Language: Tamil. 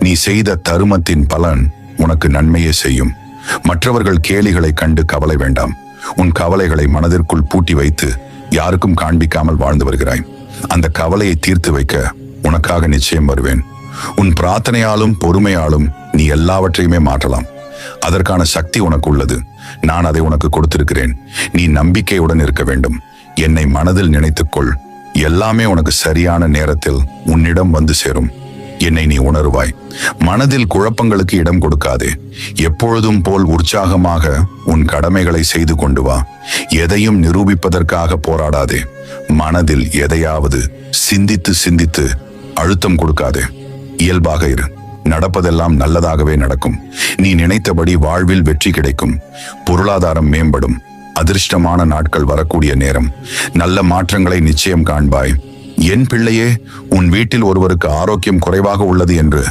நீ செய்த தருமத்தின் பலன் உனக்கு நன்மையே செய்யும். மற்றவர்கள் கேலிகளை கண்டு கவலை வேண்டாம். உன் கவலைகளை மனதிற்குள் பூட்டி வைத்து யாருக்கும் காண்பிக்காமல் வாழ்ந்து வருகிறாய். அந்த கவலையை தீர்த்து வைக்க உனக்காக நிச்சயம் வருவேன். உன் பிரார்த்தனையாலும் பொறுமையாலும் நீ எல்லாவற்றையுமே மாற்றலாம். அதற்கான சக்தி உனக்கு உள்ளது. நான் அதை உனக்கு கொடுத்திருக்கிறேன். நீ நம்பிக்கையுடன் இருக்க வேண்டும். என்னை மனதில் நினைத்துக்கொள். எல்லாமே உனக்கு சரியான நேரத்தில் உன்னிடம் வந்து சேரும். என்னை நீ உணருவாய். மனதில் குழப்பங்களுக்கு இடம் கொடுக்காதே. எப்பொழுதும் போல் உற்சாகமாக உன் கடமைகளை செய்து கொண்டு வா. எதையும் நிரூபிப்பதற்காக போராடாதே. மனதில் எதையாவது சிந்தித்து சிந்தித்து அழுத்தம் கொடுக்காதே. இயல்பாக இரு. நடப்பதெல்லாம் நல்லதாகவே நடக்கும். நீ நினைத்தபடி வாழ்வில் வெற்றி கிடைக்கும். பொருளாதாரம் மேம்படும். அதிர்ஷ்டமான நாட்கள் வரக்கூடிய நேரம். நல்ல மாற்றங்களை நிச்சயம் காண்பாய். என் பிள்ளையே உன் வீட்டில் ஒருவருக்கு ஆரோக்கியம் குறைவாக உள்ளது என்று